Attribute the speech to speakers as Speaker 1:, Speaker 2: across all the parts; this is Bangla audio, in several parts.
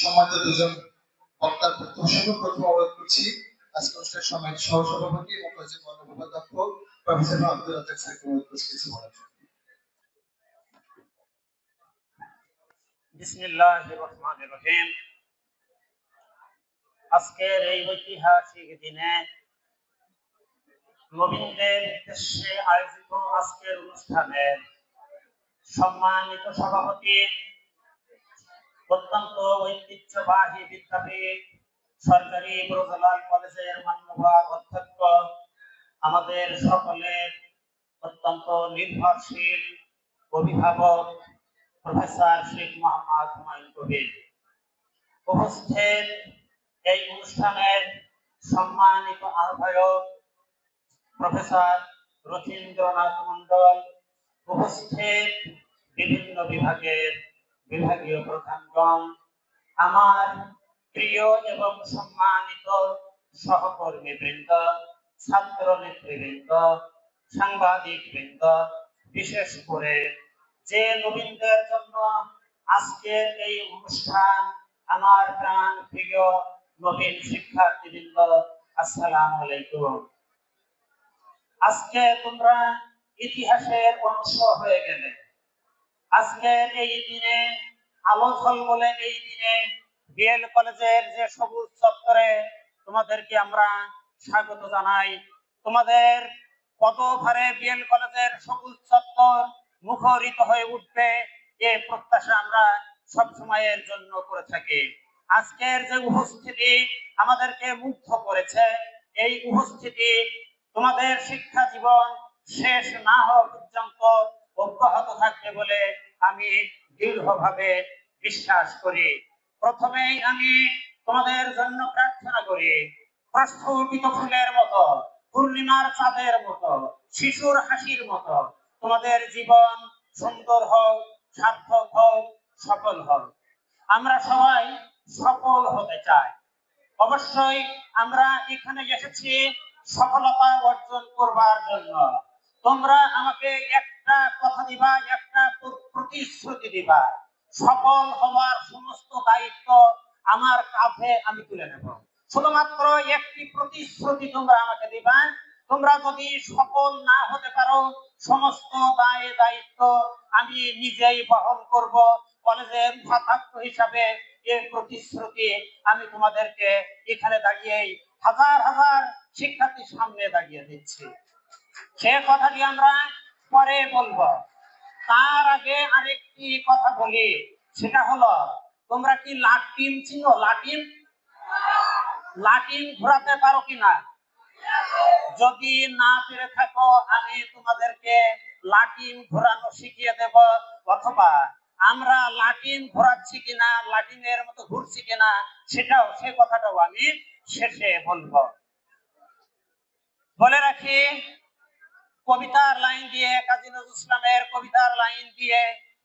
Speaker 1: সম্মানিত দুজন বক্তার প্রথম অনুরোধ করছি আজকে অনুষ্ঠানের সহসভাপতি এবং প্রফেসর আব্দুল রাজাক স্যারকে অনুরোধ করছি কিছু বলার জন্য।
Speaker 2: আজকের এই ঐতিহাসিক দিনে নবীনদের উদ্দেশ্যে আয়োজিত আজকের অনুষ্ঠানে সম্মানিত সভাপতি অত্যন্ত ঐতিহ্যবাহী বিদ্যাপীঠ সরকারি ব্রজলাল কলেজের মান্যবর অধ্যক্ষ আমাদের সকলের অত্যন্ত নির্ভরশীল অভিভাবক প্রফেসর শেখ মোহাম্মদ হুমায়ুন কবির। উপস্থিত এই অনুষ্ঠানের সম্মানিত আহ্বায়ক প্রফেসর রথীন্দ্রনাথ মন্ডল উপস্থিত বিভিন্ন বিভাগের বিভাগীয় প্রধানগণ আমার প্রিয় এবং সম্মানিত সহকর্মী বৃন্দ ছাত্র নেতৃবৃন্দ সাংবাদিক বৃন্দ বিশেষ করে যে নবীনদের জন্য আজকের এই অনুষ্ঠান আমার প্রাণ প্রিয় নবীন শিক্ষার্থীবৃন্দ, আসসালামু আলাইকুম। আজকে তোমরা ইতিহাসের অংশ হয়ে গেলে। আজকের এই দিনে এই দিনে বিএল কলেজের যে সবুজ চত্বরে তোমাদেরকে আমরা স্বাগত জানাই। তোমাদের বিএল কলেজের সবুজ চত্বর মুখরিত হয়ে উঠবে, এ প্রত্যাশা আমরা সব সময়ের জন্য করে থাকি। আজকের যে উপস্থিতি আমাদেরকে মুগ্ধ করেছে, এই উপস্থিতি তোমাদের শিক্ষা জীবন শেষ না হওয়া পর্যন্ত অব্যাহত থাকবে বলে আমি দৃঢ়ভাবে বিশ্বাস করি। প্রথমেই আমি তোমাদের জন্য প্রার্থনা করি প্রস্ফুটিত ফুলের মতো, পূর্ণিমার চাঁদের মতো, শিশুর হাসির মতো, তোমাদের জীবন সুন্দর হোক, সার্থক হোক, সফল হোক। আমরা সবাই সফল হতে চাই। অবশ্যই আমরা এখানে এসেছি সফলতা অর্জন করবার জন্য। তোমরা আমাকে একটা কথা দিবা একটা প্রতিশ্রুতি দিবা সফল হওয়ার সমস্ত দায়িত্ব আমার কাঁধে আমি তুলে নেব। শুধুমাত্র একটি প্রতিশ্রুতি তোমরা আমাকে দিবা তোমরা যদি সফল না হতে পারো, সমস্ত দায় দায়িত্ব আমি নিজেই বহন করব। কলেজের উপাধ্যক্ষ হিসাবে এই প্রতিশ্রুতি আমি তোমাদেরকে এখানে দাঁড়িয়েই হাজার হাজার শিক্ষার্থীর সামনে দাঁড়িয়ে দিচ্ছি। সে কথাটি আমরা পরে বলব। তার আগে আরেকটি কথা বলি। সেটা হলো, তোমরা কি লাটিম চিনো? লাটিম লাটিম ঘোরাতে পারো কিনা যদি না পেরে থাকো, আমি তোমাদেরকে লাটিম ঘোরানো শিখিয়ে দেব। অথবা আমরা লাটিম ঘোরাচ্ছি কিনা লাটিমের মতো ঘুরছি কিনা, সেটাও, সে কথাটাও আমি শেষে বলব। বলে রাখি কবিতার লাইন দিয়ে কাজী নজরুল ইসলামের কবিতার লাইন দিয়ে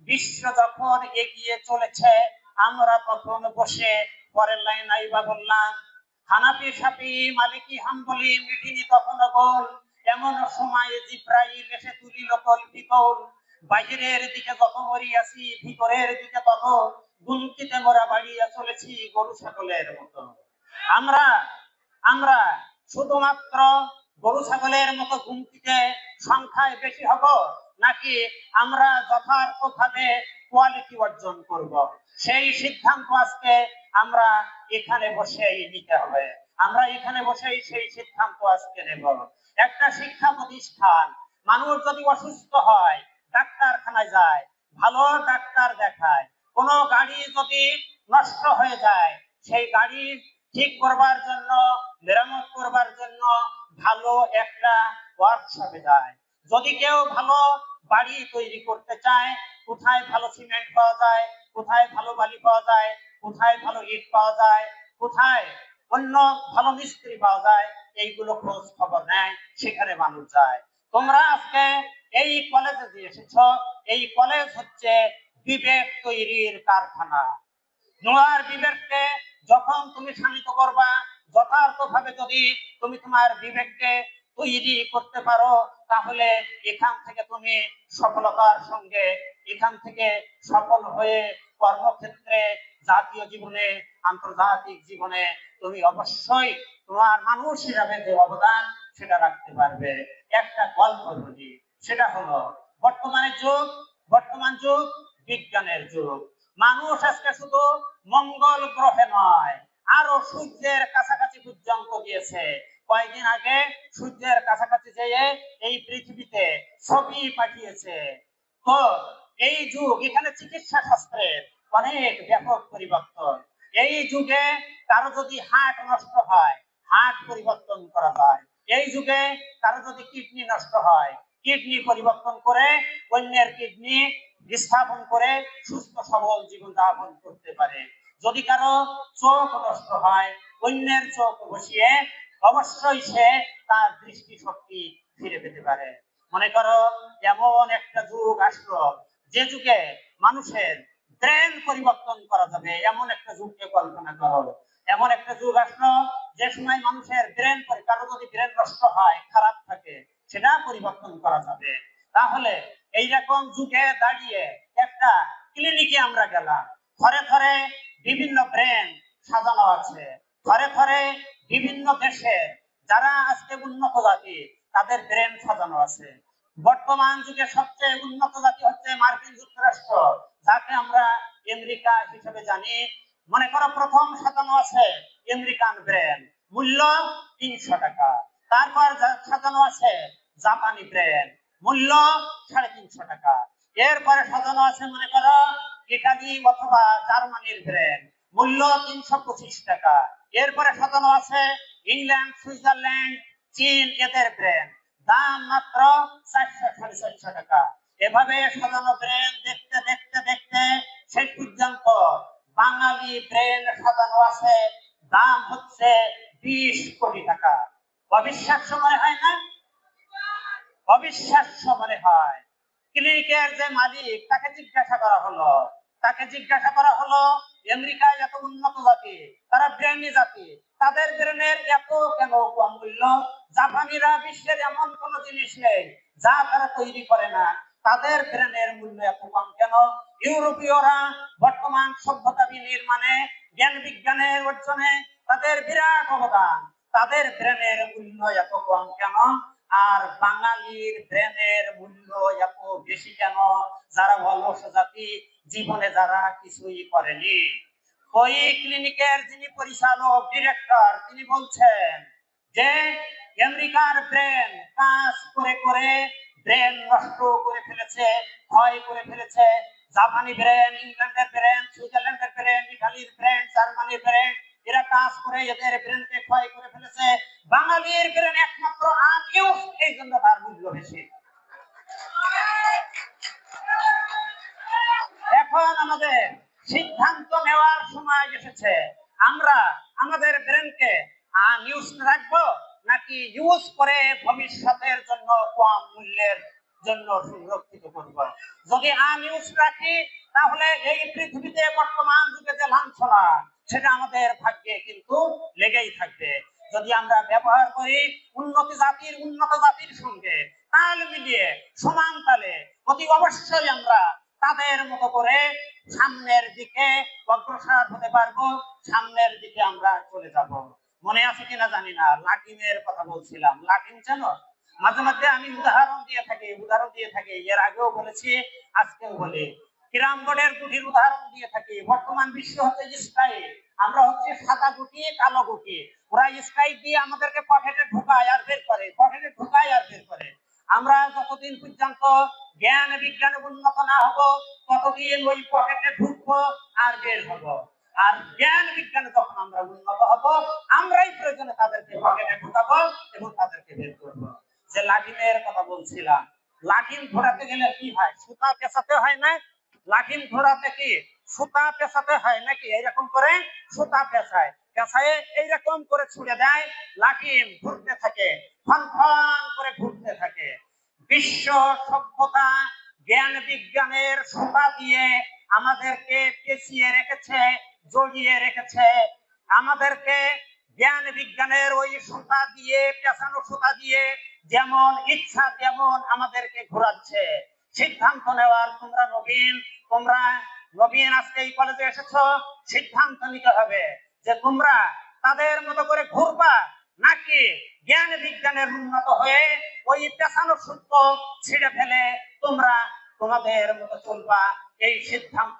Speaker 2: বিশ্ব যখন এগিয়ে চলেছে, আমরা তখন বসে পরের লাইন আইবা বললাম, হানাফি, সাফি, মালিকি, হাম্বলি মিটিনি তখন গোল, এমন সময় জিব্রাইল এসে তুলিল কল্পিতল বাহিরের দিকে যত মরিয়াছি ভিতরের দিকে তত গুনতিতে মোরা বাড়িয়া চলেছি গরু, ছাগলের মতো। আমরা আমরা শুধুমাত্র গরু, ছাগলের মতো গুমতিতে সংখ্যায় বেশি হব নাকি আমরা যথার্থভাবে কোয়ালিটি অর্জন করব? সেই সিদ্ধান্ত আজকে আমরা এখানে বসেই নিতে হবে। আমরা এখানে বসেই সেই সিদ্ধান্ত আজকে নেব। একটা শিক্ষা প্রতিষ্ঠান, মানুষ যদি অসুস্থ হয়, ডাক্তারখানায় যায়, ভালো ডাক্তার দেখায়, কোনো গাড়ি যদি নষ্ট হয়ে যায়, সেই গাড়ি ঠিক করবার জন্য, মেরামত করবার জন্য ভালো একটা ওয়ার্কশপে যায়। যদি কেউ ভালো বাড়ি তৈরি করতে চায়, কোথায় ভালো সিমেন্ট পাওয়া যায়, কোথায় ভালো বালি পাওয়া যায়, কোথায় ভালো ইট পাওয়া যায়, কোথায় অন্য ভালো মিস্ত্রি পাওয়া যায়, এইগুলো খোঁজ খবর নেয়, সেখানে মানুষ যায়। তোমরা আজকে এই কলেজে যে এসেছ, এই কলেজ হচ্ছে বিবেক তৈরির কারখানা। নোয়ার বিবেককে যখন তুমি শানিত করবা যথার্থ ভাবে যদি তুমি তোমার বিবেককে তৈরি করতে পারো, তাহলে এখান থেকে তুমি সফলতার সঙ্গে এখান থেকে সফল হয়ে কর্মক্ষেত্রে জাতীয় জীবনে, আন্তর্জাতিক জীবনে তুমি অবশ্যই তোমার মানুষ হিসাবে যে অবদান সেটা রাখতে পারবে। একটা গল্প বলি, সেটা হলো বর্তমানে যুগ, বর্তমান যুগ, বিজ্ঞানের যুগ। মানুষ আজকে শুধু মঙ্গল গ্রহে নয় আরও সূর্যের কাছাকাছি পর্যন্ত গিয়েছে। কয়েকদিন আগে সূর্যের কাছাকাছি যেয়ে এই পৃথিবীতে ছবি পাঠিয়েছে। তো এই যুগ এখানে চিকিৎসা শাস্ত্রের অনেক ব্যাপক পরিবর্তন। এই যুগে কারও যদি হার্ট নষ্ট হয়, হার্ট পরিবর্তন করা যায়। এই যুগে কারও যদি কিডনি নষ্ট হয়, কিডনি পরিবর্তন করে অন্যের কিডনি স্থাপন করে সুস্থ সবল জীবন যাপন করতে পারে। যদি কারও চোখ নষ্ট হয়, অন্যের চোখ বসিয়ে অবশ্যই সে তার দৃষ্টি শক্তি ফিরে পেতে পারে। মনে করো, এমন একটা যুগ আসলো, যে যুগে মানুষের ব্রেন পরিবর্তন করা যাবে, এমন একটা যুগকে কল্পনা করো এমন একটা যুগ আসলো, যে সময় মানুষের ব্রেন কারও যদি ব্রেন নষ্ট হয়, খারাপ থাকে, সেটা পরিবর্তন করা যাবে। তাহলে এইরকম যুগে দাঁড়িয়ে একটা ক্লিনিকে আমরা গেলাম। ঘরে ঘরে বিভিন্ন ব্রেন সাজানো আছে। ঘরে ঘরে বিভিন্ন দেশের যারা আজকে উন্নত জাতি, তাদের ব্রেন সাজানো আছে। বর্তমান যুগে সবচেয়ে উন্নত জাতি হচ্ছে মার্কিন যুক্তরাষ্ট্র, যাকে আমরা আমেরিকা হিসেবে জানি। মনে করো প্রথম সাজানো আছে আমেরিকান ব্রেন মূল্য তিনশো টাকা। তারপর সাজানো আছে জাপানি ব্রেন মূল্য সাড়ে তিনশো টাকা। এরপরে সাজানো আছে, মনে করো ইটালি অথবা জার্মানির ব্রেন মূল্য তিনশো পঁচিশ টাকা। এরপরে সাজানো আছে ইংল্যান্ড, সুইজারল্যান্ড, চীন এদের ব্রেন দাম মাত্র চারশো সাড়ে টাকা। এভাবে ব্রেন দেখতে দেখতে দেখতে শেষ পর্যন্ত বাঙালি ব্রেন সাজানো আছে। দাম হচ্ছে বিশ কোটি টাকা। অবিশ্বাস্য মনে হয় না? অবিশ্বাস্য মনে হয়। ক্লিনিকের যে মালিক, তাকে জিজ্ঞাসা করা হলো তাকে জিজ্ঞাসা করা হলো, আমেরিকায় এত উন্নত জাতি, তারা ব্রেনি জাতি, তাদের ব্রেনের এত কেন কম মূল্য জাপানিরা বিশ্বের এমন কোন জিনিস নেই যা তারা তৈরি করে না। তাদের ব্রেনের মূল্য এত কম কেন? ইউরোপীয়রা বর্তমান সভ্যতা বিনির্মাণে, জ্ঞান বিজ্ঞানের অর্জনে তাদের বিরাট অবদান। তাদের ব্রেনের মূল্য এত কম কেন? আর বাঙালির ব্রেনের মূল্য এত বেশি কেন? যারা অলস জাতি, জীবনে যারা কিছুই করেনি। ওই ক্লিনিকের যিনি পরিচালক, ডিরেক্টর, তিনি বলছেন যে, আমেরিকার ব্রেন কাজ করে করে ব্রেন নষ্ট করে ফেলেছে, ক্ষয় করে ফেলেছে। জাপানি ব্রেন, ইংল্যান্ডের ব্রেন, সুইজারল্যান্ডের ব্রেন, ইটালির ব্রেন, জার্মানির ব্রেন, এরা কাজ করে এদের ব্রেনকে ক্ষয় করে ফেলেছে। বাঙালির ব্রেন একমাত্র আমিও এই জন্য তার মূল্য বেশি। এখন আমাদের সিদ্ধান্ত নেওয়ার সময় এসেছে। আমরা আমাদের ব্রেনকে আনইউজ রাখব নাকি ইউজ করে ভবিষ্যতের জন্য কম মূল্যের জন্য সুরক্ষিত করব? যদি আনইউজ রাখি, তাহলে এই পৃথিবীতে বর্তমান যুগে যে লাঞ্ছনা, সেটা আমাদের ভাগ্যে কিন্তু লেগেই থাকবে। যদি আমরা ব্যবহার করি উন্নত জাতির উন্নত জাতির সঙ্গে, তাল মিলিয়ে সমান তালে অতি অবশ্যই আমরা তাদের মতো করে সামনের দিকে অগ্রসর হতে পারব, সামনের দিকে আমরা চলে যাব। মনে আছে কিনা জানি না লাকিমের কথা বলছিলাম। লাকিম জানো মাঝে মাঝে আমি উদাহরণ দিয়ে থাকি, উদাহরণ দিয়ে থাকি। এর আগেও বলেছি, আজকেও বলি। কিরামগড়ের গুটির উদাহরণ দিয়ে থাকি। বর্তমান বিশ্ব হচ্ছে হচ্ছে সাদা গুটি কালো গুটি ওরা স্কাই দিয়ে আমাদেরকে পকেটে ঢুকায় আর বের করে, পকেটে ঢুকায় আর বের করে। আমরা যতদিন পর্যন্ত জ্ঞান বিজ্ঞানে উন্নত না হব, ততদিন ওই পকেটে ঢুকবো আর বের হব। আর জ্ঞান বিজ্ঞানে যখন আমরা উন্নত হব, আমরাই প্রয়োজনে তাদেরকে পকেটে ঢুকাবো এবং তাদেরকে বের করব। যে লাঠিমের কথা বলছিলাম, লাঠিম ঘোরাতে গেলে কি হয়? সুতা পেঁচাতে হয় না? লাঠিম ঘোরাতে কি? সুতা পেঁচাতে হয় নাকি? এইরকম করে সুতা পেঁচায়। পেঁচায় এইরকম করে ছুড়ে দেয়, লাঠিম ঘুরতে থাকে ফন ফন করে ঘুরতে থাকে। বিশ্ব সভ্যতা জ্ঞান বিজ্ঞানের সুতা দিয়ে আমাদেরকে পেঁচিয়ে রেখেছে, জড়িয়ে রেখেছে। আমাদেরকে জ্ঞান বিজ্ঞানের ওই সুতা দিয়ে, পেঁচানো সুতা দিয়ে যেমন ইচ্ছা তেমন আমাদেরকে ঘোরাচ্ছে। সিদ্ধান্ত নেওয়ার তোমরা নবীন, তোমরা আজকে এই কলেজে এসেছ, সিদ্ধান্ত নিতে হবে যে তোমরা তাদের মতো করে ঘুরবা নাকি জ্ঞান বিজ্ঞানের উন্নত হয়ে ওই সূত্র ছিঁড়ে ফেলে তোমরা তোমাদের মতো চলবা? এই সিদ্ধান্ত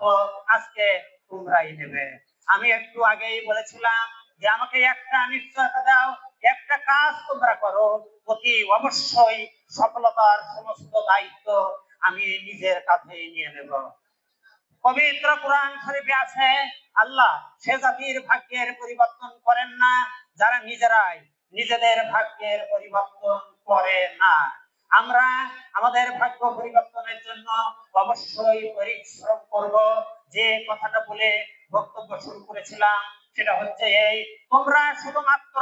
Speaker 2: আজকে তোমরাই নেবে। আমি একটু আগেই বলেছিলাম যে আমাকে একটা নিশ্চয়তা দাও, একটা কাজ তোমরা করো, অতি অবশ্যই সফলতার সমস্ত দায়িত্ব আমি নিজের কাঁধেই নিয়ে নেব। পবিত্র কোরআন শরীফে আছে, আল্লাহ সে জাতির ভাগ্যের পরিবর্তন করেন না, যারা নিজেরাই নিজেদের ভাগ্যের পরিবর্তন করে না। আমরা আমাদের ভাগ্য পরিবর্তনের জন্য অবশ্যই পরিশ্রম করব। যে কথাটা বলে বক্তব্য শুরু করেছিলাম সেটা হচ্ছে এই, তোমরা শুধুমাত্র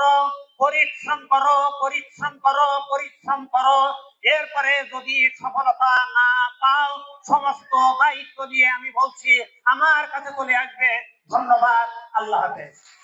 Speaker 2: পরিশ্রম করো পরিশ্রম করো পরিশ্রম করো। এরপরে যদি সফলতা না পাও, সমস্ত দায়িত্ব দিয়ে আমি বলছি, আমার কাছে চলে আসবে। ধন্যবাদ, আল্লাহ হাফেজ।